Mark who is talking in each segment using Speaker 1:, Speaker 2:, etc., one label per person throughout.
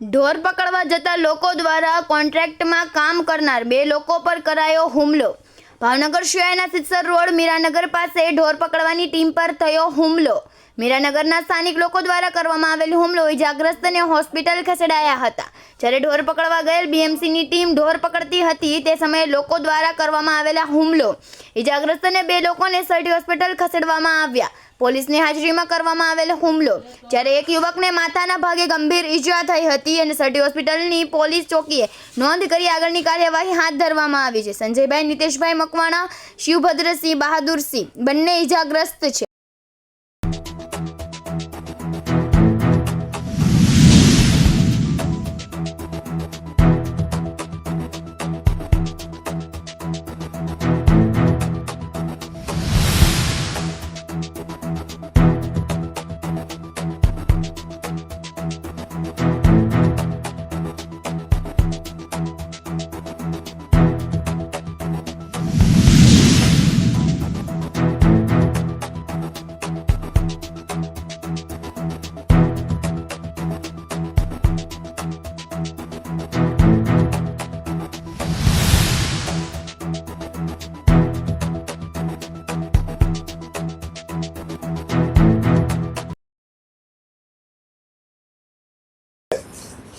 Speaker 1: ઢોર પકડવા જતા લોકો દ્વારા કોન્ટ્રાક્ટમાં કામ કરનાર બે લોકો પર કરાયો હુમલો. ભાવનગર શિવાયના સિત્સર રોડ મીરાનગર પાસે ઢોર પકડવાની ટીમ પર થયો હુમલો. મીરાનગરના સ્થાનિક લોકો દ્વારા કરવામાં આવેલ હુમલો ઇજાગ્રસ્તને હોસ્પિટલ ખસેડાયા હતા. જ્યારે ઢોર પકડવા ગયેલ બીએમસીની ટીમ ઢોર પકડતી હતી, તે સમયે લોકો દ્વારા કરવામાં આવેલા હુમલો ઇજાગ્રસ્તને બે લોકોને સર્ટી હોસ્પિટલ ખસેડવામાં આવ્યા. પોલીસની હાજરીમાં કરવામાં આવેલ હુમલો, જ્યારે એક યુવકને માથાના ભાગે ગંભીર ઈજા થઈ હતી અને સર્ટી હોસ્પિટલની પોલીસ ચોકીએ નોંધ કરી આગળની કાર્યવાહી હાથ ધરવામાં આવી છે. સંજયભાઈ, નીતેશભાઈ મકવાણા, શિવભદ્રસિંહ બહાદુરસિંહ બંને ઈજાગ્રસ્ત છે.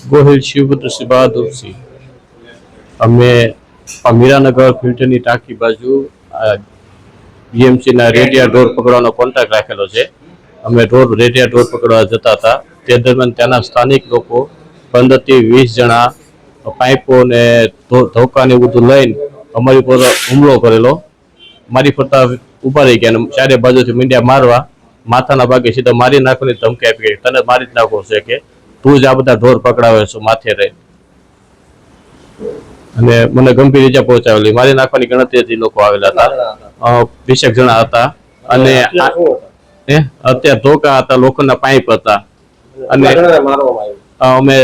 Speaker 2: ગોહિલ શિવભદ્રસિંહ બહાદુરસિંહ અમે મીરાનગર ફિલ્ટરની ટાંકી બાજુ બીએમસીના રેડિયા ઢોર પકડવાનો કોન્ટ્રાક્ટ રાખેલો છે. અમે ઢોર, રેડિયા ઢોર પકડવા જતા હતા. તે દરમિયાન ત્યાંના સ્થાનિક લોકો પંદરથી વીસ જણા પાઇપો ને ધો- ધોકા એવું બધું લઈને અમારી પર હુમલો કરેલો. મારી ફરતા ઊભા રહી ગયા ચારે બાજુથી મીંડ્યા મારવા. માથાના ભાગે સીધા મારી નાખવાની ધમકી આપી ગઈ. તને મારી જ નાખવો છે કે? તું જ આ બધા ઢોર પકડાવે છો માથે રહી અને મને ગંભીર ઈજા પહોંચાવેલી. મારી નાખવાની ગણતરીથી લોકો આવેલા હતા. વીસેક જણા હતા. અને અત્યારે ધોકા હતા લોકોના પાઇપ હતા. અને અમે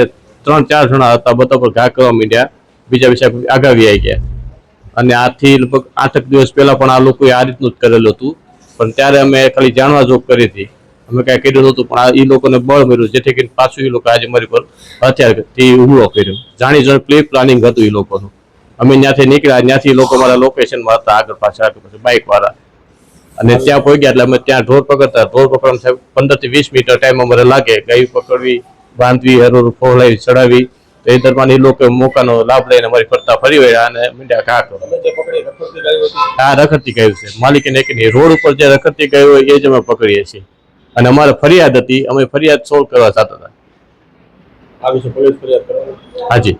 Speaker 2: ત્રણ ચાર જણા હતા બધા પર ઘા કરવા માંડ્યા. બીજા બીજા આગાવી આવી ગયા. અને આથી લગભગ આઠક દિવસ પહેલા પણ આ લોકોએ આ રીતનું જ કરેલું હતું. પણ ત્યારે અમે ખાલી જાણવા જોગ કરી હતી. અમે કાંઈ કર્યું નહોતું પણ એ લોકોને બળ મળ્યું જેથી કરીને પાછું એ લોકો આજે મારી પર હથિયારથી હુમલો કર્યો. જાણી જોઈને પ્લે પ્લાનિંગ હતું એ લોકોનું. અમે ત્યાંથી નીકળ્યા ત્યાંથી લોકો મારા લોકેશનમાં હતા આગળ પાછળ આગળ પાછળ બાઇક વાળા. અને ત્યાં પહોંચ્યા એટલે અમે ત્યાં ઢોર પકડતા. ઢોર પકડવામાં પંદરથી વીસ મિનિટ ટાઈમ અમારે લાગે. ગાય પકડવી બાંધવી હરોર ફોલાવી ચડાવી. તો એ દરમિયાન એ લોકો મોકાનો લાભ લઈને અમારી ફરતા ફરી વળ્યા અને મીંડ્યા ઘા કરો. આ રખડતી ગયું છે. માલિકને એક રોડ ઉપર જે રખડતી ગયું હોય એ જ અમે પકડીએ છીએ. અને અમારે ફરિયાદ હતી અમે ફરિયાદ સોલ્વ કરવા ચાહતા હતા. હાજી.